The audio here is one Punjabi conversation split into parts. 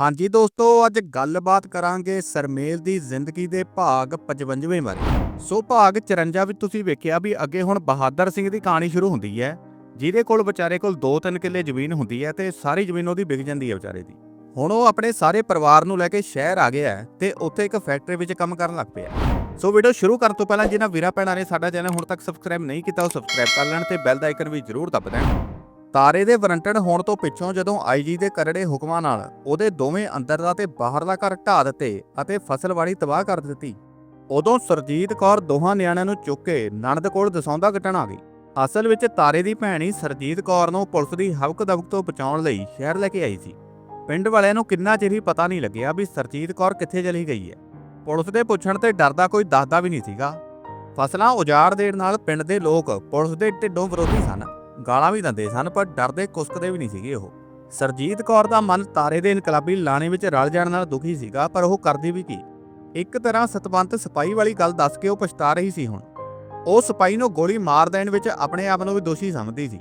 ਹਾਂਜੀ ਦੋਸਤੋ, ਅੱਜ ਗੱਲਬਾਤ ਕਰਾਂਗੇ ਸਰਮੇਲ ਦੀ ਜ਼ਿੰਦਗੀ ਦੇ ਭਾਗ 55ਵੇਂ ਬਾਰੇ। ਸੋ ਭਾਗ 54 ਵਿੱਚ ਤੁਸੀਂ ਵੇਖਿਆ ਵੀ ਅੱਗੇ ਹੁਣ ਬਹਾਦਰ ਸਿੰਘ ਦੀ ਕਹਾਣੀ ਸ਼ੁਰੂ ਹੁੰਦੀ ਹੈ, ਜਿਹਦੇ ਕੋਲ ਵਿਚਾਰੇ ਕੋਲ 2-3 ਕਿੱਲੇ ਜ਼ਮੀਨ ਹੁੰਦੀ ਹੈ ਤੇ ਸਾਰੀ ਜ਼ਮੀਨ ਉਹਦੀ ਵਿਕ ਜਾਂਦੀ ਹੈ ਵਿਚਾਰੇ ਦੀ। ਹੁਣ ਉਹ ਆਪਣੇ ਸਾਰੇ ਪਰਿਵਾਰ ਨੂੰ ਲੈ ਕੇ ਸ਼ਹਿਰ ਆ ਗਿਆ ਹੈ ਤੇ ਉੱਥੇ ਇੱਕ ਫੈਕਟਰੀ ਵਿੱਚ ਕੰਮ ਕਰਨ ਲੱਗ ਪਿਆ ਸੋ ਵੀਡੀਓ ਸ਼ੁਰੂ ਕਰਨ ਤੋਂ ਪਹਿਲਾਂ ਜਿਨ੍ਹਾਂ ਵੀਰਾ ਭੈਣਾਂ ਨੇ ਸਾਡਾ ਚੈਨਲ ਹੁਣ ਤੱਕ ਸਬਸਕ੍ਰਾਈਬ ਨਹੀਂ ਕੀਤਾ, ਉਹ ਸਬਸਕ੍ਰਾਈਬ ਕਰ ਲੈਣ ਤੇ ਬੈਲ ਦਾ ਆਈਕਨ ਵੀ ਜ਼ਰੂਰ ਦਬ ਦੇਣ। ਤਾਰੇ ਦੇ ਵਾਰੰਟਡ ਹੋਣ ਤੋਂ ਪਿੱਛੋਂ ਜਦੋਂ ਆਈਜੀ ਦੇ ਕਰੜੇ ਹੁਕਮਾਂ ਨਾਲ ਉਹਦੇ ਦੋਵੇਂ ਅੰਦਰਲਾ ਤੇ ਬਾਹਰਲਾ ਘਰ ਢਾ ਦਿੱਤੇ ਅਤੇ ਫਸਲਵਾੜੀ ਤਬਾਹ ਕਰ ਦਿੱਤੀ, ਉਦੋਂ ਸਰਜੀਤ ਕੌਰ ਦੋਹਾਂ ਨਿਆਣਿਆਂ ਨੂੰ ਚੁੱਕ ਕੇ ਨਣਦ ਕੋਲ ਦਸੌਂਦਾ ਕੱਟਣ ਆ ਗਈ। ਅਸਲ ਵਿੱਚ ਤਾਰੇ ਦੀ ਭੈਣ ਹੀ ਸਰਜੀਤ ਕੌਰ ਨੂੰ ਪੁਲਿਸ ਦੀ ਹਵਕ ਦਵਕ ਤੋਂ ਬਚਾਉਣ ਲਈ ਸ਼ਹਿਰ ਲੈ ਕੇ ਆਈ ਸੀ। ਪਿੰਡ ਵਾਲਿਆਂ ਨੂੰ ਕਿੰਨਾ ਚਿਰ ਹੀ ਪਤਾ ਨਹੀਂ ਲੱਗਿਆ ਵੀ ਸਰਜੀਤ ਕੌਰ ਕਿੱਥੇ ਚਲੀ ਗਈ ਹੈ। ਪੁਲਿਸ ਦੇ ਪੁੱਛਣ ਤੇ ਡਰਦਾ ਕੋਈ ਦੱਸਦਾ ਵੀ ਨਹੀਂ ਸੀਗਾ। ਫਸਲਾਂ ਉਜਾੜ ਦੇਣ ਨਾਲ ਪਿੰਡ ਦੇ ਲੋਕ ਪੁਲਿਸ ਦੇ ਢਿੱਡੋਂ ਵਿਰੋਧੀ ਸਨ। ਗਾਲਾਂ ਵੀ ਦਿੰਦੇ ਸਨ, ਪਰ ਡਰਦੇ ਕੁਸਕਦੇ ਵੀ ਨਹੀਂ ਸੀਗੇ ਉਹ। ਸਰਜੀਤ ਕੌਰ ਦਾ ਮਨ ਤਾਰੇ ਦੇ ਇਨਕਲਾਬੀ ਲਾਣੇ ਵਿੱਚ ਰਲ ਜਾਣ ਨਾਲ ਦੁਖੀ ਸੀਗਾ, ਪਰ ਉਹ ਕਰਦੀ ਵੀ ਕੀ? ਇੱਕ ਤਰ੍ਹਾਂ ਸਤਵੰਤ ਸਿਪਾਹੀ ਵਾਲੀ ਗੱਲ ਦੱਸ ਕੇ ਉਹ ਪਛਤਾ ਰਹੀ ਸੀ ਹੁਣ। ਉਹ ਸਿਪਾਹੀ ਨੂੰ ਗੋਲੀ ਮਾਰ ਦੇਣ ਵਿੱਚ ਆਪਣੇ ਆਪ ਨੂੰ ਵੀ ਦੋਸ਼ੀ ਸਮਝਦੀ ਸੀ।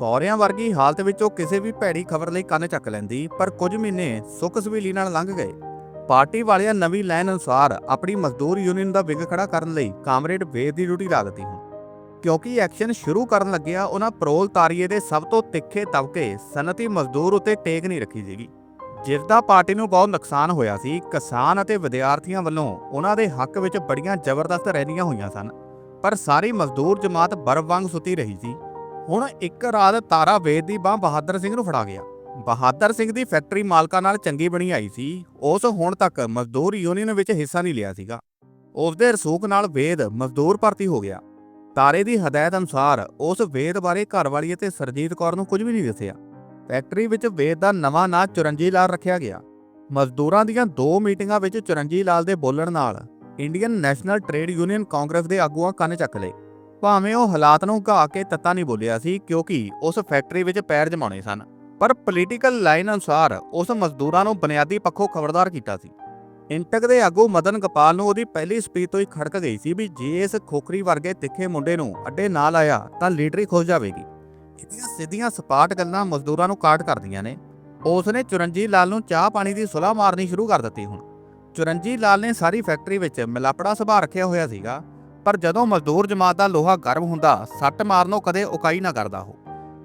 ਬੌਰਿਆਂ ਵਰਗੀ ਹਾਲਤ ਵਿੱਚ ਉਹ ਕਿਸੇ ਵੀ ਭੈੜੀ ਖਬਰ ਲਈ ਕੰਨ ਚੱਕ ਲੈਂਦੀ, ਪਰ ਕੁਝ ਮਹੀਨੇ ਸੁੱਖ ਸਵੀਲੀ ਨਾਲ ਲੰਘ ਗਏ। ਪਾਰਟੀ ਵਾਲਿਆਂ ਨਵੀਂ ਲਾਈਨ ਅਨੁਸਾਰ ਆਪਣੀ ਮਜ਼ਦੂਰ ਯੂਨੀਅਨ ਦਾ ਵਿੰਗ ਖੜਾ ਕਰਨ ਲਈ ਕਾਮਰੇਡ ਵੇਦ ਦੀ ਡਿਊਟੀ ਲਾ ਦਿੱਤੀ ਹੁਣ। ਕਿਉਂਕਿ ਐਕਸ਼ਨ ਸ਼ੁਰੂ ਕਰਨ ਲੱਗਿਆ ਉਹਨਾਂ ਪਰੋਲ ਤਾਰੀਏ ਦੇ ਸਭ ਤੋਂ ਤਿੱਖੇ ਤਬਕੇ ਸਨਅਤੀ ਮਜ਼ਦੂਰ ਉਤੇ ਟੇਕ ਨਹੀਂ ਰੱਖੀ ਸੀਗੀ। ਜਿਸ ਦਾ ਪਾਰਟੀ ਨੂੰ ਬਹੁਤ ਨੁਕਸਾਨ ਹੋਇਆ ਸੀ, ਕਿਸਾਨ ਅਤੇ ਵਿਦਿਆਰਥੀਆਂ ਵੱਲੋਂ ਉਹਨਾਂ ਦੇ ਹੱਕ ਵਿੱਚ ਬੜੀਆਂ ਜ਼ਬਰਦਸਤ ਰੈਲੀਆਂ ਹੋਈਆਂ ਸਨ। ਪਰ ਸਾਰੀ ਮਜ਼ਦੂਰ ਜਮਾਤ ਬਰਫ਼ ਵਾਂਗ ਸੁੱਤੀ ਰਹੀ ਸੀ। ਹੁਣ ਇੱਕ ਰਾਤ ਤਾਰਾ ਵੇਦ ਦੀ ਬਾਹ ਬਹਾਦਰ ਸਿੰਘ ਨੂੰ ਫੜਾ ਗਿਆ। ਬਹਾਦਰ ਸਿੰਘ ਦੀ ਫੈਕਟਰੀ ਮਾਲਕਾਂ ਨਾਲ ਚੰਗੀ ਬਣੀ ਆਈ ਸੀ। ਉਸ ਹੁਣ ਤੱਕ ਮਜ਼ਦੂਰ ਯੂਨੀਅਨ ਵਿੱਚ ਹਿੱਸਾ ਨਹੀਂ ਲਿਆ ਸੀਗਾ। ਉਸ ਦੇ ਰਸੂਖ ਨਾਲ ਵੇਦ ਮਜ਼ਦੂਰ ਭਰਤੀ ਹੋ ਗਿਆ। ਤਾਰੇ ਦੀ ਹਦਾਇਤ ਅਨੁਸਾਰ ਉਸ ਵੇਦ ਬਾਰੇ ਘਰਵਾਲੀ ਅਤੇ ਸਰਜੀਤ ਕੌਰ ਨੂੰ ਕੁਝ ਵੀ ਨਹੀਂ ਦੱਸਿਆ। ਫੈਕਟਰੀ ਵਿੱਚ ਵੇਦ ਦਾ ਨਵਾਂ ਨਾਂ ਚੁਰੰਜੀ ਲਾਲ ਰੱਖਿਆ ਗਿਆ। ਮਜ਼ਦੂਰਾਂ ਦੀਆਂ ਦੋ ਮੀਟਿੰਗਾਂ ਵਿੱਚ ਚੁਰੰਜੀ ਲਾਲ ਦੇ ਬੋਲਣ ਨਾਲ Indian National Trade Union Congress ਦੇ ਆਗੂਆਂ ਕੰਨ ਚੱਕ ਲਏ। ਭਾਵੇਂ ਉਹ ਹਾਲਾਤ ਨੂੰ ਘਾ ਕੇ ਤੱਤਾ ਨਹੀਂ ਬੋਲਿਆ ਸੀ, ਕਿਉਂਕਿ ਉਸ ਫੈਕਟਰੀ ਵਿੱਚ ਪੈਰ ਜਮਾਉਣੇ ਸਨ। ਪਰ ਪੋਲੀਟੀਕਲ ਲਾਈਨ ਅਨੁਸਾਰ ਉਸ ਮਜ਼ਦੂਰਾਂ ਨੂੰ ਬੁਨਿਆਦੀ ਪੱਖੋਂ ਖਬਰਦਾਰ ਕੀਤਾ ਸੀ। ਇੰਟਕ ਦੇ ਆਗੂ ਮਦਨ ਗੋਪਾਲ ਨੂੰ ਉਹਦੀ ਪਹਿਲੀ ਸਪੀਚ ਤੋਂ ਹੀ ਖੜਕ ਗਈ ਸੀ ਵੀ ਜੇ ਇਸ ਖੋਖਰੀ ਵਰਗੇ ਤਿੱਖੇ ਮੁੰਡੇ ਨੂੰ ਅੱਡੇ ਨਾ ਲਾਇਆ ਤਾਂ ਲੀਡਰੀ ਖੁੱਸ ਜਾਵੇਗੀ। ਇਹਦੀਆਂ ਸਿੱਧੀਆਂ ਸਪਾਟ ਗੱਲਾਂ ਮਜ਼ਦੂਰਾਂ ਨੂੰ ਕਾਟ ਕਰਦੀਆਂ ਨੇ। ਉਸ ਨੇ ਚੁਰੰਜੀ ਲਾਲ ਨੂੰ ਚਾਹ ਪਾਣੀ ਦੀ ਸੁਲਾਹ ਮਾਰਨੀ ਸ਼ੁਰੂ ਕਰ ਦਿੱਤੀ ਹੁਣ। ਚੁਰੰਜੀ ਲਾਲ ਨੇ ਸਾਰੀ ਫੈਕਟਰੀ ਵਿੱਚ ਮਿਲਾਪੜਾ ਸੁਭਾਅ ਰੱਖਿਆ ਹੋਇਆ ਸੀਗਾ, ਪਰ ਜਦੋਂ ਮਜ਼ਦੂਰ ਜਮਾਤ ਦਾ ਲੋਹਾ ਗਰਮ ਹੁੰਦਾ, ਸੱਟ ਮਾਰਨੋਂ ਕਦੇ ਉਕਾਈ ਨਾ ਕਰਦਾ ਉਹ।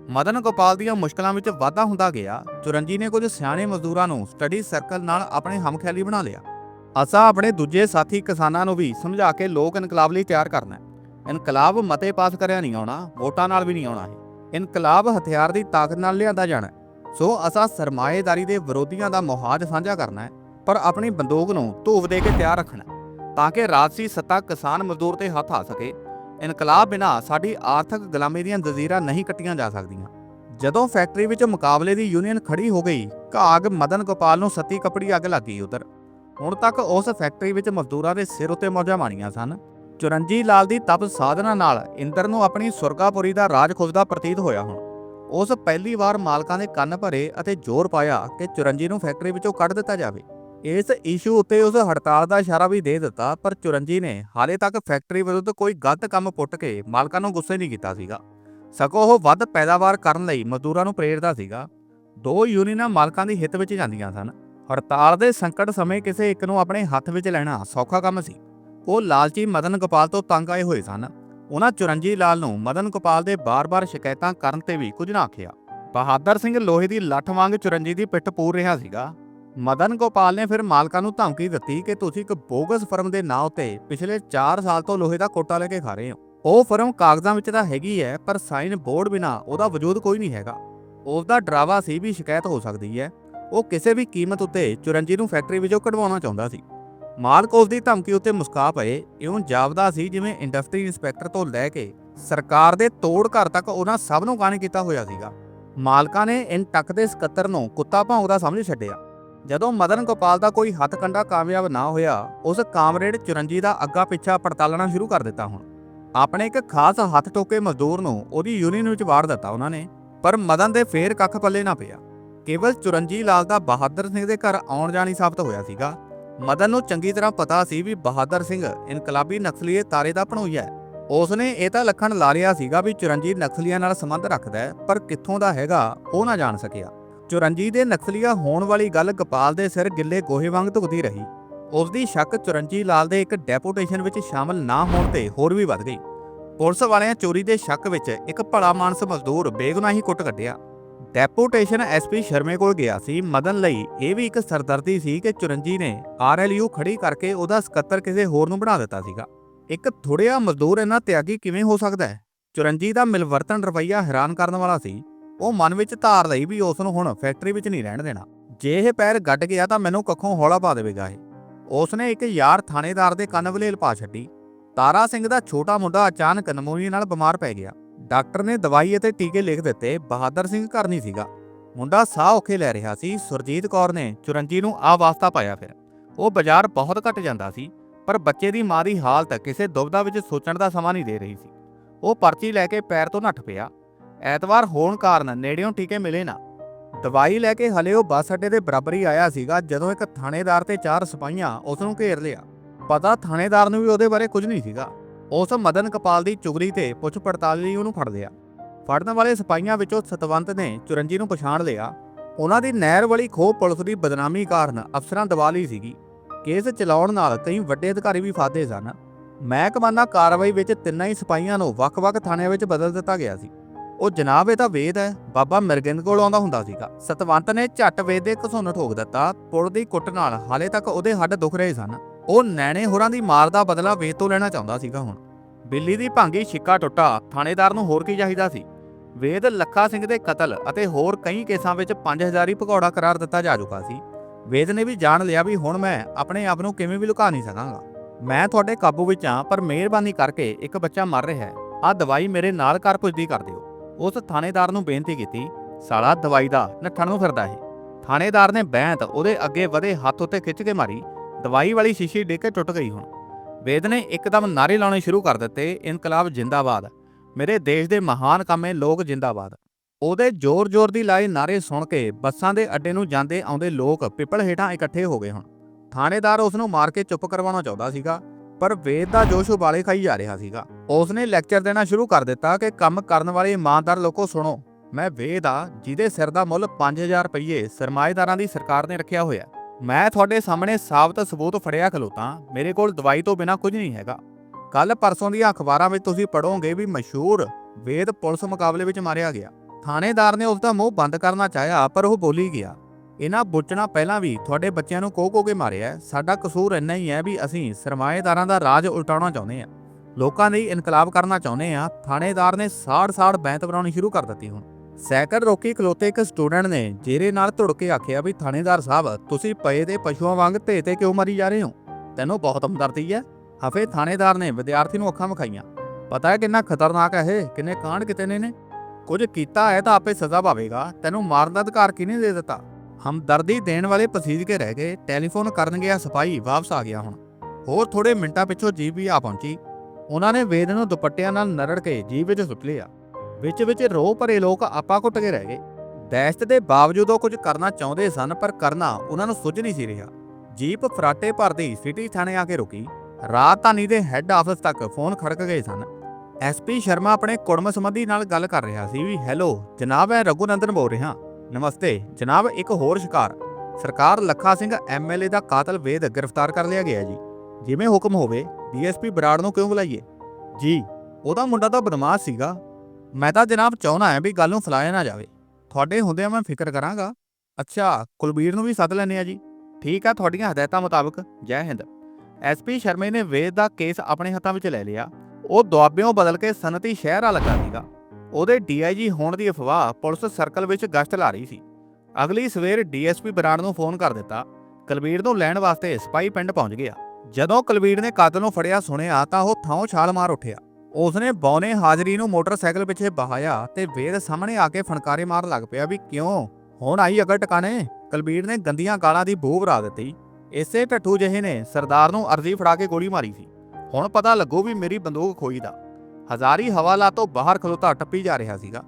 ਮਦਨ ਗੋਪਾਲ ਦੀਆਂ ਮੁਸ਼ਕਲਾਂ ਵਿੱਚ ਵਾਧਾ ਹੁੰਦਾ ਗਿਆ, ਚੁਰੰਜੀ ਨੇ ਕੁਝ ਸਿਆਣੇ ਮਜ਼ਦੂਰਾਂ ਨੂੰ ਸਟੱਡੀ ਸਰਕਲ ਨਾਲ ਆਪਣੇ ਹਮਖਿਆਲੀ ਬਣਾ ਲਿਆ। ਅਸਾਂ ਆਪਣੇ ਦੂਜੇ ਸਾਥੀ ਕਿਸਾਨਾਂ ਨੂੰ ਵੀ ਸਮਝਾ ਕੇ ਲੋਕ ਇਨਕਲਾਬ ਲਈ ਤਿਆਰ ਕਰਨਾ ਇਨਕਲਾਬ ਮਤੇ ਪਾਸ ਕਰਿਆ ਨਹੀਂ ਆਉਣਾ, ਵੋਟਾਂ ਨਾਲ ਵੀ ਨਹੀਂ ਆਉਣਾ ਹੈ। ਇਨਕਲਾਬ ਹਥਿਆਰ ਦੀ ਤਾਕਤ ਨਾਲ ਲਿਆਂਦਾ ਜਾਣਾ ਸੋ ਅਸਾਂ ਸਰਮਾਏਦਾਰੀ ਦੇ ਵਿਰੋਧੀਆਂ ਦਾ ਮੁਹਾਜ ਸਾਂਝਾ ਕਰਨਾ ਹੈ, ਪਰ ਆਪਣੀ ਬੰਦੂਕ ਨੂੰ ਧੂਫ ਦੇ ਕੇ ਤਿਆਰ ਰੱਖਣਾ ਤਾਂ ਕਿ ਰਾਜਸੀ ਸੱਤਾ ਕਿਸਾਨ ਮਜ਼ਦੂਰ ਤੇ ਹੱਥ ਆ ਸਕੇ। ਇਨਕਲਾਬ ਬਿਨਾ ਸਾਡੀ ਆਰਥਿਕ ਗੁਲਾਮੀ ਦੀਆਂ ਜਜ਼ੀਰਾਂ ਨਹੀਂ ਕੱਟੀਆਂ ਜਾ ਸਕਦੀਆਂ। ਜਦੋਂ ਫੈਕਟਰੀ ਵਿੱਚ ਮੁਕਾਬਲੇ ਦੀ ਯੂਨੀਅਨ ਖੜੀ ਹੋ ਗਈ, ਘਾਗ ਮਦਨ ਗੋਪਾਲ ਨੂੰ ਸੱਤੀ ਕੱਪੜੀ ਅੱਗ ਲੱਗ ਗਈ ਉਧਰ। ਹੁਣ ਤੱਕ ਉਸ ਫੈਕਟਰੀ ਵਿੱਚ ਮਜ਼ਦੂਰਾਂ ਦੇ ਸਿਰ ਉੱਤੇ ਮੌਜਾਂ ਮਾਣੀਆਂ ਸਨ। ਚੁਰੰਜੀ ਲਾਲ ਦੀ ਤਪ ਸਾਧਨਾ ਨਾਲ ਇੰਦਰ ਨੂੰ ਆਪਣੀ ਸੁਰਗਾਪੁਰੀ ਦਾ ਰਾਜ ਖੁੱਸਦਾ ਪ੍ਰਤੀਤ ਹੋਇਆ ਹੁਣ। ਉਸ ਪਹਿਲੀ ਵਾਰ ਮਾਲਕਾਂ ਦੇ ਕੰਨ ਭਰੇ ਅਤੇ ਜ਼ੋਰ ਪਾਇਆ ਕਿ ਚੁਰੰਜੀ ਨੂੰ ਫੈਕਟਰੀ ਵਿੱਚੋਂ ਕੱਢ ਦਿੱਤਾ ਜਾਵੇ। ਇਸ ਇਸ਼ੂ ਉੱਤੇ ਉਸ ਹੜਤਾਲ ਦਾ ਇਸ਼ਾਰਾ ਵੀ ਦੇ ਦਿੱਤਾ, ਪਰ ਚੁਰੰਜੀ ਨੇ ਹਾਲੇ ਤੱਕ ਫੈਕਟਰੀ ਵਿਰੁੱਧ ਕੋਈ ਗਲਤ ਕੰਮ ਪੁੱਟ ਕੇ ਮਾਲਕਾਂ ਨੂੰ ਗੁੱਸੇ ਨਹੀਂ ਕੀਤਾ ਸੀਗਾ। ਸਗੋਂ ਉਹ ਵੱਧ ਪੈਦਾਵਾਰ ਕਰਨ ਲਈ ਮਜ਼ਦੂਰਾਂ ਨੂੰ ਪ੍ਰੇਰਦਾ ਸੀਗਾ। ਦੋ ਯੂਨੀਅਨਾਂ ਮਾਲਕਾਂ ਦੀ ਹਿੱਤ ਵਿੱਚ ਜਾਂਦੀਆਂ ਸਨ। ਹੜਤਾਲ ਦੇ ਸੰਕਟ ਸਮੇਂ ਕਿਸੇ ਇੱਕ ਨੂੰ ਆਪਣੇ ਹੱਥ ਵਿੱਚ ਲੈਣਾ ਸੌਖਾ ਕੰਮ ਸੀ। ਉਹ ਲਾਲਚੀ ਮਦਨ ਗੋਪਾਲ ਤੋਂ ਤੰਗ ਆਏ ਹੋਏ ਸਨ। ਉਹਨਾਂ ਚੁਰੰਜੀ ਲਾਲ ਨੂੰ ਮਦਨ ਗੋਪਾਲ ਦੇ ਬਾਰ-ਬਾਰ ਸ਼ਿਕਾਇਤਾਂ ਕਰਨ ਤੇ ਵੀ ਕੁਝ ਨਾ ਆਖਿਆ। ਬਹਾਦਰ ਸਿੰਘ ਲੋਹੇ ਦੀ ਲੱਠ ਵਾਂਗ ਚੁਰੰਜੀ ਦੀ ਪਿੱਠ ਪੂਰ ਰਿਹਾ ਸੀਗਾ। ਮਦਨ ਗੋਪਾਲ ਨੇ ਫਿਰ ਮਾਲਕਾਂ ਨੂੰ ਧਮਕੀ ਦਿੱਤੀ ਕਿ ਤੁਸੀਂ ਇੱਕ ਬੋਗਸ ਫਰਮ ਦੇ ਨਾਂ ਉੱਤੇ ਪਿਛਲੇ 4 ਸਾਲ ਤੋਂ ਲੋਹੇ ਦਾ ਕੋਟਾ ਲੈ ਕੇ ਖਾ ਰਹੇ ਹੋ। ਉਹ ਫਰਮ ਕਾਗਜ਼ਾਂ ਵਿੱਚ ਤਾਂ ਹੈਗੀ ਹੈ, ਪਰ ਸਾਈਨ ਬੋਰਡ ਬਿਨਾ ਉਹਦਾ ਵਜੂਦ ਕੋਈ ਨਹੀਂ ਹੈਗਾ। ਉਸ ਦਾ ਡਰਾਵਾ ਸੀ ਵੀ ਸ਼ਿਕਾਇਤ ਹੋ ਸਕਦੀ ਹੈ। ਉਹ ਕਿਸੇ ਵੀ ਕੀਮਤ ਉੱਤੇ ਚੁਰੰਜੀ ਨੂੰ ਫੈਕਟਰੀ ਵਿੱਚੋਂ ਕਢਵਾਉਣਾ ਚਾਹੁੰਦਾ ਸੀ। ਮਾਲਕ ਉਸ ਦੀ ਧਮਕੀ ਉੱਤੇ ਮੁਸਕਾ ਪਏ ਇਉਂ ਜਾਪਦਾ ਸੀ ਜਿਵੇਂ ਇੰਡਸਟਰੀ ਇੰਸਪੈਕਟਰ ਤੋਂ ਲੈ ਕੇ ਸਰਕਾਰ ਦੇ ਤੋੜ ਘਰ ਤੱਕ ਉਹਨਾਂ ਸਭ ਨੂੰ ਕਾਣੇ ਕੀਤਾ ਹੋਇਆ ਸੀਗਾ। ਮਾਲਕਾਂ ਨੇ ਇਨ ਟੱਕ ਦੇ ਸਕੱਤਰ ਨੂੰ ਕੁੱਤਾ ਭੌਂਕਦਾ ਸਮਝ ਛੱਡਿਆ। ਜਦੋਂ ਮਦਨ ਗੋਪਾਲ ਦਾ ਕੋਈ ਹੱਥ ਕੰਡਾ ਕਾਮਯਾਬ ਨਾ ਹੋਇਆ, ਉਸ ਕਾਮਰੇਡ ਚੁਰੰਜੀ ਦਾ ਅੱਗਾ ਪਿੱਛਾ ਪੜਤਾਲਣਾ ਸ਼ੁਰੂ ਕਰ ਦਿੱਤਾ ਹੁਣ। ਆਪਣੇ ਇੱਕ ਖਾਸ ਹੱਥ ਟੋਕੇ ਮਜ਼ਦੂਰ ਨੂੰ ਉਹਦੀ ਯੂਨੀਅਨ ਵਿੱਚ ਵਾੜ ਦਿੱਤਾ ਉਹਨਾਂ ਨੇ, ਪਰ ਮਦਨ ਦੇ ਫੇਰ ਕੱਖ ਪੱਲੇ ਨਾ ਪਿਆ। ਕੇਵਲ ਚੁਰੰਜੀ ਲਾਲ ਦਾ ਬਹਾਦਰ ਸਿੰਘ ਦੇ ਘਰ ਆਉਣ ਜਾਣੀ ਸਾਬਤ ਹੋਇਆ ਸੀਗਾ। ਮਦਨ ਨੂੰ ਚੰਗੀ ਤਰ੍ਹਾਂ ਪਤਾ ਸੀ ਵੀ ਬਹਾਦਰ ਸਿੰਘ ਇਨਕਲਾਬੀ ਨਕਸਲੀਏ ਤਾਰੇ ਦਾ ਭਣੋਈਆ ਹੈ। ਉਸਨੇ ਇਹ ਤਾਂ ਲੱਖਣ ਲਾ ਲਿਆ ਸੀਗਾ ਵੀ ਚੁਰੰਜੀ ਨਕਸਲੀਆਂ ਨਾਲ ਸੰਬੰਧ ਰੱਖਦਾ ਹੈ, ਪਰ ਕਿੱਥੋਂ ਦਾ ਹੈਗਾ, ਉਹ ਨਾ ਜਾਣ ਸਕਿਆ। ਚੁਰੰਜੀ ਦੇ ਨਕਸਲੀਆ ਹੋਣ ਵਾਲੀ ਗੱਲ ਗੋਪਾਲ ਦੇ ਸਿਰ ਗਿੱਲੇ ਗੋਹੇ ਵਾਂਗ ਧੁਖਦੀ ਰਹੀ। ਉਸ ਦੀ ਸ਼ੱਕ ਚੁਰੰਜੀ ਲਾਲ ਦੇ ਇੱਕ ਡੈਪੂਟੇਸ਼ਨ ਵਿੱਚ ਸ਼ਾਮਲ ਨਾ ਹੋਣ ਤੇ ਹੋਰ ਵੀ ਵੱਧ ਗਈ। ਪੁਲਿਸ ਵਾਲਿਆਂ ਚੋਰੀ ਦੇ ਸ਼ੱਕ ਵਿੱਚ ਇੱਕ ਭਲਾ ਮਾਨਸ ਮਜ਼ਦੂਰ ਬੇਗੁਨਾਹੀ ਕੁੱਟ ਕੱਢਿਆ। ਡੈਪੂਟੇਸ਼ਨ ਐਸਪੀ ਸ਼ਰਮੇ ਕੋਲ ਗਿਆ ਸੀ। ਮਦਨ ਲਈ ਇਹ ਵੀ ਇੱਕ ਸਰਦਰਦੀ ਸੀ ਕਿ ਚੁਰੰਜੀ ਨੇ ਆਰਐਲਯੂ ਖੜੀ ਕਰਕੇ ਉਹਦਾ ਸਕੱਤਰ ਕਿਸੇ ਹੋਰ ਨੂੰ ਬਣਾ ਦਿੱਤਾ ਸੀਗਾ। ਇੱਕ ਥੋੜਿਆ ਮਜ਼ਦੂਰ ਇੰਨਾ ਤਿਆਗੀ ਕਿਵੇਂ ਹੋ ਸਕਦਾ ਹੈ? ਚੁਰੰਜੀ ਦਾ ਮਿਲਵਰਤਨ ਰਵੱਈਆ ਹੈਰਾਨ ਕਰਨ ਵਾਲਾ ਸੀ। ਉਹ ਮਨ ਵਿੱਚ ਧਾਰ ਲਈ ਵੀ ਉਸ ਨੂੰ ਹੁਣ ਫੈਕਟਰੀ ਵਿੱਚ ਨਹੀਂ ਰਹਿਣ ਦੇਣਾ। ਜੇ ਇਹ ਪੈਰ ਗੱਡ ਗਿਆ ਤਾਂ ਮੈਨੂੰ ਕੱਖੋਂ ਹੌਲਾ ਪਾ ਦੇਵੇਗਾ ਇਹ। ਉਸ ਨੇ ਇੱਕ ਯਾਰ ਥਾਣੇਦਾਰ ਦੇ ਕੰਨ ਵਲੇਲ ਪਾ ਛੱਡੀ। ਤਾਰਾ ਸਿੰਘ ਦਾ ਛੋਟਾ ਮੁੰਡਾ ਅਚਾਨਕ ਨਮੋਨੀਆ ਨਾਲ ਬਿਮਾਰ ਪੈ ਗਿਆ। ਡਾਕਟਰ ਨੇ ਦਵਾਈ ਅਤੇ ਟੀਕੇ ਲਿਖ ਦਿੱਤੇ, ਬਹਾਦਰ ਸਿੰਘ ਘਰ ਨਹੀਂ ਸੀਗਾ। ਮੁੰਡਾ ਸਾਹ ਔਖੇ ਲੈ ਰਿਹਾ ਸੀ, ਸੁਰਜੀਤ ਕੌਰ ਨੇ ਚੁਰੰਜੀ ਨੂੰ ਆ ਵਾਸਤਾ ਪਾਇਆ ਫਿਰ। ਉਹ ਬਾਜ਼ਾਰ ਬਹੁਤ ਘਟ ਜਾਂਦਾ ਸੀ, ਪਰ ਬੱਚੇ ਦੀ ਮਾਂ ਦੀ ਹਾਲਤ ਕਿਸੇ ਦੁਬਦਾ ਵਿੱਚ ਸੋਚਣ ਦਾ ਸਮਾਂ ਨਹੀਂ ਦੇ ਰਹੀ ਸੀ। ਉਹ ਪਰਚੀ ਲੈ ਕੇ ਪੈਰ ਤੋਂ ਨੱਠ ਪਿਆ। ਐਤਵਾਰ ਹੋਣ ਕਾਰਨ ਨੇੜਿਓਂ ਟੀਕੇ ਮਿਲੇ ਨਾ। ਦਵਾਈ ਲੈ ਕੇ ਹਲੇ ਉਹ ਬੱਸ ਅੱਡੇ ਦੇ ਬਰਾਬਰ ਹੀ ਆਇਆ ਸੀਗਾ, ਜਦੋਂ ਇੱਕ ਥਾਣੇਦਾਰ ਤੇ ਚਾਰ ਸਿਪਾਹੀਆਂ ਉਸ ਨੂੰ ਘੇਰ ਲਿਆ। ਪਤਾ ਥਾਣੇਦਾਰ ਨੂੰ ਵੀ ਉਹਦੇ ਬਾਰੇ ਕੁਝ ਨਹੀਂ ਸੀਗਾ। ਉਸ ਮਦਨ ਕਪਾਲ ਦੀ ਚੁਗਲੀ ਤੇ ਪੁੱਛ ਪੜਤਾਲ ਲਈ ਉਹਨੂੰ ਫੜ ਲਿਆ। ਫੜਨ ਵਾਲੇ ਸਿਪਾਹੀਆਂ ਵਿੱਚੋਂ ਸਤਵੰਤ ਨੇ ਚੁਰੰਜੀ ਨੂੰ ਪਛਾਣ ਲਿਆ। ਉਹਨਾਂ ਦੀ ਨਹਿਰ ਵਾਲੀ ਖੋਹ ਪੁਲਿਸ ਦੀ ਬਦਨਾਮੀ ਕਾਰਨ ਅਫਸਰਾਂ ਦਬਾ ਲਈ ਸੀਗੀ। ਕੇਸ ਚਲਾਉਣ ਨਾਲ ਕਈ ਵੱਡੇ ਅਧਿਕਾਰੀ ਵੀ ਫਾਦੇ ਸਨ। ਮਹਿਕਮਾਨਾ ਕਾਰਵਾਈ ਵਿੱਚ ਤਿੰਨਾਂ ਹੀ ਸਿਪਾਹੀਆਂ ਨੂੰ ਵੱਖ-ਵੱਖ ਥਾਣਿਆਂ ਵਿੱਚ ਬਦਲ ਦਿੱਤਾ ਗਿਆ ਸੀ। ਉਹ ਜਨਾਬ, ਇਹ ਤਾਂ ਵੇਦ ਹੈ। ਬਾਬਾ ਮਿਰਗਿੰਦ ਕੋਲ ਆਉਂਦਾ ਹੁੰਦਾ ਸੀਗਾ। ਸਤਵੰਤ ਨੇ ਝੱਟ ਵੇਦ ਦੇ ਘਸੁੰਨ ਠੋਕ ਦਿੱਤਾ। ਪੁਲ ਦੀ ਕੁੱਟ ਨਾਲ ਹਾਲੇ ਤੱਕ ਉਹਦੇ ਹੱਡ ਦੁਖ ਰਹੇ ਸਨ। ਉਹ ਨੈਣੇ ਹੋਰਾਂ ਦੀ ਮਾਰ ਦਾ ਬਦਲਾ ਵੇਦ ਤੋਂ ਲੈਣਾ ਚਾਹੁੰਦਾ ਸੀਗਾ ਹੁਣ। ਬਿੱਲੀ ਦੀ ਭਾਂਗੀ ਛਿੱਕਾ ਟੁੱਟਾ, ਥਾਣੇਦਾਰ ਨੂੰ ਹੋਰ ਕੀ ਚਾਹੀਦਾ ਸੀ? ਵੇਦ ਲੱਖਾ ਸਿੰਘ ਦੇ ਕਤਲ ਅਤੇ ਹੋਰ ਕਈ ਕੇਸਾਂ ਵਿੱਚ 5000 ਹੀ ਭਗੌੜਾ ਕਰਾਰ ਦਿੱਤਾ ਜਾ ਚੁੱਕਾ ਸੀ। ਵੇਦ ਨੇ ਵੀ ਜਾਣ ਲਿਆ ਵੀ ਹੁਣ ਮੈਂ ਆਪਣੇ ਆਪ ਨੂੰ ਕਿਵੇਂ ਵੀ ਲੁਕਾ ਨਹੀਂ ਸਕਾਂਗਾ। ਮੈਂ ਤੁਹਾਡੇ ਕਾਬੂ ਵਿੱਚ ਹਾਂ, ਪਰ ਮਿਹਰਬਾਨੀ ਕਰਕੇ ਇੱਕ ਬੱਚਾ ਮਰ ਰਿਹਾ ਹੈ। ਆਹ ਦਵਾਈ ਮੇਰੇ ਨਾਲ ਘਰ ਪੁੱਜਦੀ ਕਰ ਦਿਓ। ਉਸ ਥਾਣੇਦਾਰ ਨੂੰ ਬੇਨਤੀ ਕੀਤੀ, ਸਾਲਾ ਦਵਾਈ ਦਾ ਨੱਠਣ ਨੂੰ ਫਿਰਦਾ ਹੈ ਥਾਣੇਦਾਰ ਨੇ ਬੈਂਤ ਉਹਦੇ ਅੱਗੇ ਵਧੇ ਹੱਥ ਉੱਤੇ ਖਿੱਚ ਕੇ ਮਾਰੀ। ਦਵਾਈ ਵਾਲੀ ਸ਼ੀਸ਼ੀ ਡਿੱਗ ਕੇ ਟੁੱਟ ਗਈ ਹੁਣ। ਵੇਦ ਨੇ ਇੱਕਦਮ ਨਾਰੇ ਲਾਉਣੇ ਸ਼ੁਰੂ ਕਰ ਦਿੱਤੇ, ਇਨਕਲਾਬ ਜਿੰਦਾਬਾਦ। ਮੇਰੇ ਦੇਸ਼ ਦੇ ਮਹਾਨ ਕੰਮੇ ਲੋਕ ਜਿੰਦਾਬਾਦ। ਉਹਦੇ ਜ਼ੋਰ-ਜ਼ੋਰ ਦੀ ਲਾਏ ਨਾਰੇ ਸੁਣ ਕੇ ਬੱਸਾਂ ਦੇ ਅੱਡੇ ਨੂੰ ਜਾਂਦੇ ਆਉਂਦੇ ਲੋਕ ਪਿੱਪਲ ਹੇਠਾਂ ਇਕੱਠੇ ਹੋ ਗਏ ਹੁਣ। ਥਾਣੇਦਾਰ ਉਸ ਨੂੰ ਮਾਰ ਕੇ ਚੁੱਪ ਕਰਵਾਉਣਾ ਚਾਹੁੰਦਾ ਸੀਗਾ। ਪਰ ਵੇਦ ਦਾ ਜੋਸ਼ ਉਬਾਲੇ ਖਾਈ ਜਾ ਰਿਹਾ ਸੀਗਾ। ਉਸ ਨੇ ਲੈਕਚਰ ਦੇਣਾ ਸ਼ੁਰੂ ਕਰ ਦਿੱਤਾ ਕਿ ਕੰਮ ਕਰਨ ਵਾਲੇ ਇਮਾਨਦਾਰ ਲੋਕੋ, ਸੁਣੋ। ਮੈਂ ਵੇਦ ਆ, ਜਿਹਦੇ ਸਿਰ ਦਾ ਮੁੱਲ 5000 ਰੁਪਏ ਸਰਮਾਏਦਾਰਾਂ ਦੀ ਸਰਕਾਰ ਨੇ ਰੱਖਿਆ ਹੋਇਆ ਮੈਂ ਤੁਹਾਡੇ ਸਾਹਮਣੇ ਸਾਬਤ ਸਬੂਤ ਫੜਿਆ ਖਲੋਤਾ, ਮੇਰੇ ਕੋਲ ਦਵਾਈ ਤੋਂ ਬਿਨਾ ਕੁਝ ਨਹੀਂ ਹੈਗਾ। ਕੱਲ ਪਰਸੋਂ ਦੀਆਂ ਅਖਬਾਰਾਂ ਵਿੱਚ ਤੁਸੀਂ ਪੜੋਗੇ ਵੀ ਮਸ਼ਹੂਰ ਵੇਦ ਪੁਲਿਸ ਮੁਕਾਬਲੇ ਵਿੱਚ ਮਾਰਿਆ ਗਿਆ। ਥਾਣੇਦਾਰ ਨੇ ਉਸ ਦਾ ਮੂੰਹ ਬੰਦ ਕਰਨਾ ਚਾਹਿਆ, ਪਰ ਉਹ ਬੋਲੀ ਗਿਆ ਇਹਨਾਂ ਬੁੱਚਣਾ ਪਹਿਲਾਂ ਵੀ ਤੁਹਾਡੇ ਬੱਚਿਆਂ ਨੂੰ ਕੋਹ ਕੋਹ ਕੇ ਮਾਰਿਆ ਸਾਡਾ ਕਸੂਰ ਇੰਨਾ ਹੀ ਹੈ ਵੀ ਅਸੀਂ ਸਰਮਾਏਦਾਰਾਂ ਦਾ ਰਾਜ ਉਲਟਾਉਣਾ ਚਾਹੁੰਦੇ ਹਾਂ। ਲੋਕਾਂ ਲਈ ਇਨਕਲਾਬ ਕਰਨਾ ਚਾਹੁੰਦੇ ਹਾਂ, ਥਾਣੇਦਾਰ ਨੇ ਸਾੜ-ਸਾੜ ਬੈਂਤ ਬਣਾਉਣੀ ਸ਼ੁਰੂ ਕਰ ਦਿੱਤੀ ਹੁਣ। ਸਾਈਕਲ ਰੋਕੀ ਖਲੋਤੇ ਇੱਕ ਸਟੂਡੈਂਟ ਨੇ ਜੇਰੇ ਨਾਲ ਧੁੜ ਕੇ ਆਖਿਆ ਵੀ, ਥਾਣੇਦਾਰ ਸਾਹਿਬ, ਤੁਸੀਂ ਪਏ ਦੇ ਪਸ਼ੂਆਂ ਵਾਂਗ ਧੇ ਤੇ ਕਿਉਂ ਮਰੀ ਜਾ ਰਹੇ ਹੋ? ਤੈਨੂੰ ਬਹੁਤ ਹਮਦਰਦੀ ਹੈ। ਹਫੇ ਥਾਣੇਦਾਰ ਨੇ ਵਿਦਿਆਰਥੀ ਨੂੰ ਅੱਖਾਂ ਵਿਖਾਈਆਂ। ਪਤਾ ਹੈ ਕਿੰਨਾ ਖਤਰਨਾਕ ਹੈ ਇਹ? ਕਿੰਨੇ ਕਾਂਡ ਕਿਤੇ ਨੇ ਨੇ ਕੁਝ ਕੀਤਾ ਹੈ ਤਾਂ ਆਪੇ ਸਜ਼ਾ ਪਾਵੇਗਾ ਤੈਨੂੰ ਮਾਰਨ ਦਾ ਅਧਿਕਾਰ ਕਿਹਨੇ ਦੇ ਦਿੱਤਾ? ਹਮਦਰਦੀ ਦੇਣ ਵਾਲੇ ਪਸੀਜ ਕੇ ਰਹਿ ਗਏ, ਟੈਲੀਫੋਨ ਕਰਨ ਗਿਆ, ਸਿਪਾਹੀ ਵਾਪਸ ਆ ਗਿਆ ਹੁਣ। ਹੋਰ ਥੋੜੇ ਮਿੰਟਾਂ ਪਿੱਛੋਂ ਜੀਪ ਵੀ ਆ ਪਹੁੰਚੀ। ਉਹਨਾਂ ਨੇ ਵੇਦ ਨੂੰ ਦੁਪੱਟਿਆਂ ਨਾਲ ਨਰੜ ਕੇ ਜੀਪ ਵਿੱਚ ਸੁੱਟ ਲਿਆ। ਵਿੱਚ ਵਿੱਚ ਰੋਹ ਭਰੇ ਲੋਕ ਆਪਾ ਘੁੱਟ ਕੇ ਰਹਿ ਗਏ। ਦਹਿਸ਼ਤ ਦੇ ਬਾਵਜੂਦ ਉਹ ਕੁਝ ਕਰਨਾ ਚਾਹੁੰਦੇ ਸਨ, ਪਰ ਕਰਨਾ ਉਹਨਾਂ ਨੂੰ ਸੁੱਝ ਨਹੀਂ ਸੀ ਰਿਹਾ। ਜੀਪ ਫਰਾਟੇ ਭਰਦੀ ਸਿਟੀ ਥਾਣੇ ਆ ਕੇ ਰੁਕੀ। ਰਾਜਧਾਨੀ ਦੇ ਹੈੱਡ ਆਫਿਸ ਤੱਕ ਫੋਨ ਖੜਕ ਗਏ ਸਨ। ਐਸਪੀ ਸ਼ਰਮਾ ਆਪਣੇ ਕੁੜਮ ਸੰਬੰਧੀ ਨਾਲ ਗੱਲ ਕਰ ਰਿਹਾ ਸੀ ਵੀ, ਹੈਲੋ, ਜਨਾਬ, ਮੈਂ ਰਘੁਨੰਦਨ ਬੋਲ ਰਿਹਾ। ਨਮਸਤੇ, ਜਨਾਬ, ਇੱਕ ਹੋਰ ਸ਼ਿਕਾਰ। ਸਰਕਾਰ ਲੱਖਾ ਸਿੰਘ ਐਮਐਲਏ ਦਾ ਕਾਤਲ ਵੇਦ ਗ੍ਰਿਫਤਾਰ ਕਰ ਲਿਆ ਗਿਆ ਜੀ। ਜਿਵੇਂ ਹੁਕਮ ਹੋਵੇ ਡੀਐਸਪੀ ਬਰਾੜ ਨੂੰ ਕਿਉਂ ਬੁਲਾਈਏ? ਜੀ, ਉਹਦਾ ਮੁੰਡਾ ਤਾਂ ਬਦਮਾਸ਼ ਸੀਗਾ। ਮੈਂ ਤਾਂ ਜਨਾਬ ਚਾਹੁੰਦਾ ਹਾਂ ਵੀ ਗੱਲ ਨੂੰ ਫਲਾਇਆ ਨਾ ਜਾਵੇ। ਤੁਹਾਡੇ ਹੁੰਦਿਆਂ ਮੈਂ ਫਿਕਰ ਕਰਾਂਗਾ। ਅੱਛਾ, ਕੁਲਬੀਰ ਨੂੰ ਵੀ ਸੱਦ ਲੈਨੇ ਆ ਜੀ। ਠੀਕ ਆ, ਤੁਹਾਡੀਆਂ ਹਦਾਇਤਾਂ ਮੁਤਾਬਕ, ਜੈ ਹਿੰਦ। ਐਸਪੀ ਸ਼ਰਮੇ ਨੇ ਵੇਦ ਦਾ ਕੇਸ ਆਪਣੇ ਹੱਥਾਂ ਵਿੱਚ ਲੈ ਲਿਆ। ਉਹ ਦੁਆਬਿਓਂ ਬਦਲ ਕੇ ਸਨਤੀ ਸ਼ਹਿਰ ਆ ਲੱਗਾ ਸੀਗਾ। ਉਹਦੇ ਡੀਆਈਜੀ ਹੋਣ ਦੀ ਅਫਵਾਹ ਪੁਲਿਸ ਸਰਕਲ ਵਿੱਚ ਗਸ਼ਤ ਲਾ ਰਹੀ ਸੀ। ਅਗਲੀ ਸਵੇਰ ਡੀਐਸਪੀ ਬਰਾੜ ਨੂੰ ਫੋਨ ਕਰ ਦਿੱਤਾ। ਕੁਲਬੀਰ ਨੂੰ ਲੈਣ ਵਾਸਤੇ ਸਪਾਈ ਪਿੰਡ ਪਹੁੰਚ ਗਿਆ। ਜਦੋਂ ਕੁਲਬੀਰ ਨੇ ਕਾਤਲ ਨੂੰ ਫੜਿਆ, ਸੁਣਿਆ ਤਾਂ ਉਹ ਥਾਂ ਛਾਲ ਮਾਰ ਉੱਠਿਆ। ਉਸਨੇ ਬੌਨੇ ਹਾਜ਼ਰੀ ਨੂੰ ਮੋਟਰਸਾਈਕਲ ਪਿੱਛੇ ਬਹਾਇਆ ਤੇ ਵੇਦ ਸਾਹਮਣੇ ਆ ਕੇ ਫਣਕਾਰੇ ਮਾਰਨ ਲੱਗ ਪਿਆ ਵੀ ਕਿਉਂ? ਹੁਣ ਆਈ ਅਗਰ ਟਿਕਾਣੇ? ਕੁਲਬੀਰ ਨੇ ਗੰਦੀਆਂ ਗਾਲਾਂ ਦੀ ਬੂਹ ਭਰਾ ਦਿੱਤੀ। ਇਸੇ ਟੱਠੂ ਜਿਹੇ ਨੇ ਸਰਦਾਰ ਨੂੰ ਅਰਜ਼ੀ ਫੜਾ ਕੇ ਗੋਲੀ ਮਾਰੀ ਸੀ। ਹੁਣ ਪਤਾ ਲੱਗੂ ਵੀ ਮੇਰੀ ਬੰਦੂਕ ਖੋਈ ਦਾ। ਹਜ਼ਾਰੀ ਹਵਾਲਾ ਤੋਂ ਬਾਹਰ ਖਲੋਤਾ ਟੱਪੀ ਜਾ ਰਿਹਾ ਸੀਗਾ।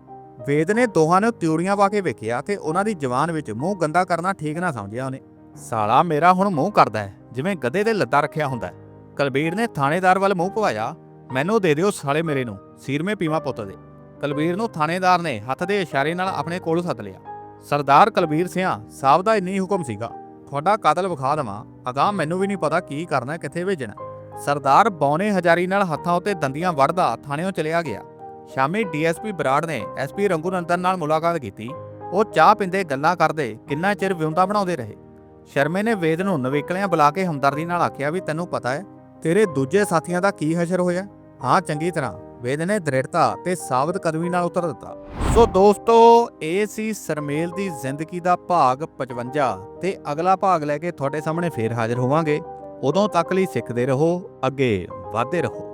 ਵੇਦ ਨੇ ਦੋਹਾਂ ਨੂੰ ਤਿਉੜੀਆਂ ਪਾ ਕੇ ਵੇਖਿਆ ਕਿ ਉਹਨਾਂ ਦੀ ਜਵਾਨ ਵਿੱਚ ਮੂੰਹ ਗੰਦਾ ਕਰਨਾ ਠੀਕ ਨਾ ਸਮਝਿਆ ਉਹਨੇ। ਸਾਲਾ, ਮੇਰਾ ਹੁਣ ਮੂੰਹ ਕਰਦਾ ਹੈ, ਜਿਵੇਂ ਗਧੇ ਦੇ ਲੱਤਾਂ ਰੱਖਿਆ ਹੁੰਦਾ ਹੈ। ਕਲਬੀਰ ਨੇ ਥਾਣੇਦਾਰ ਵੱਲ ਮੂੰਹ ਪਵਾਇਆ ਮੈਨੂੰ ਦੇ ਦਿਓ ਸਾਲੇ ਮੇਰੇ ਨੂੰ, ਸੀਰਮੇ ਪੀਵਾ ਪੁੱਤ ਦੇ। ਕਲਬੀਰ ਨੂੰ ਥਾਣੇਦਾਰ ਨੇ ਹੱਥ ਦੇ ਇਸ਼ਾਰੇ ਨਾਲ ਆਪਣੇ ਕੋਲ ਸੱਦ ਲਿਆ। ਸਰਦਾਰ ਕੁਲਬੀਰ ਸਿਆਂ ਸਾਹਿਬ ਦਾ ਇੰਨੀ ਹੁਕਮ ਸੀਗਾ। ਤੁਹਾਡਾ ਕਾਤਲ ਵਿਖਾ ਦਵਾਂ। ਅਗਾਹ ਮੈਨੂੰ ਵੀ ਨਹੀਂ ਪਤਾ ਕੀ ਕਰਨਾ, ਕਿੱਥੇ ਭੇਜਣਾ। ਸਰਦਾਰ ਬੌਨੇ ਹਜ਼ਾਰੀ ਨਾਲ ਹੱਥਾਂ ਉੱਤੇ ਦੰਦੀਆਂ ਵੜਦਾ ਥਾਣਿਓਂ ਚਲਿਆ ਗਿਆ। ਸ਼ਾਮੀ ਡੀਐਸਪੀ ਬਰਾੜ ਨੇ ਐਸਪੀ ਰੰਗੂਨੰਦਨ ਨਾਲ ਮੁਲਾਕਾਤ ਕੀਤੀ। ਉਹ ਚਾਹ ਪਿੰਦੇ ਗੱਲਾਂ ਕਰਦੇ ਕਿੰਨਾ ਚਿਰ ਵਿਉਂਦਾ ਬਣਾਉਂਦੇ ਰਹੇ। ਸ਼ਰਮੇ ਨੇ ਵੇਦ ਨੂੰ ਨਵੇਕਲਿਆਂ ਬੁਲਾ ਕੇ ਹਮਦਰਦੀ ਨਾਲ ਆਖਿਆ ਵੀ ਤੈਨੂੰ ਪਤਾ ਹੈ, ਤੇਰੇ ਦੂਜੇ ਸਾਥੀਆਂ ਦਾ ਕੀ ਹਸ਼ਰ ਹੋਇਆ? ਹਾਂ, ਚੰਗੀ ਤਰ੍ਹਾਂ। ਵੇਦ ਨੇ ਦ੍ਰਿੜਤਾ ਤੇ ਸਾਬਤ ਕਦਮੀ ਨਾਲ ਉਤਰ ਦਿੱਤਾ। ਸੋ ਦੋਸਤੋ, ਇਹ ਸੀ ਸਰਮੇਲ ਦੀ ਜ਼ਿੰਦਗੀ ਦਾ ਭਾਗ 55 ਤੇ ਅਗਲਾ ਭਾਗ ਲੈ ਕੇ ਤੁਹਾਡੇ ਸਾਹਮਣੇ ਫੇਰ ਹਾਜ਼ਰ ਹੋਵਾਂਗੇ। ਉਦੋਂ ਤੱਕ ਲਈ ਸਿੱਖਦੇ ਰਹੋ ਅੱਗੇ ਵਧਦੇ ਰਹੋ।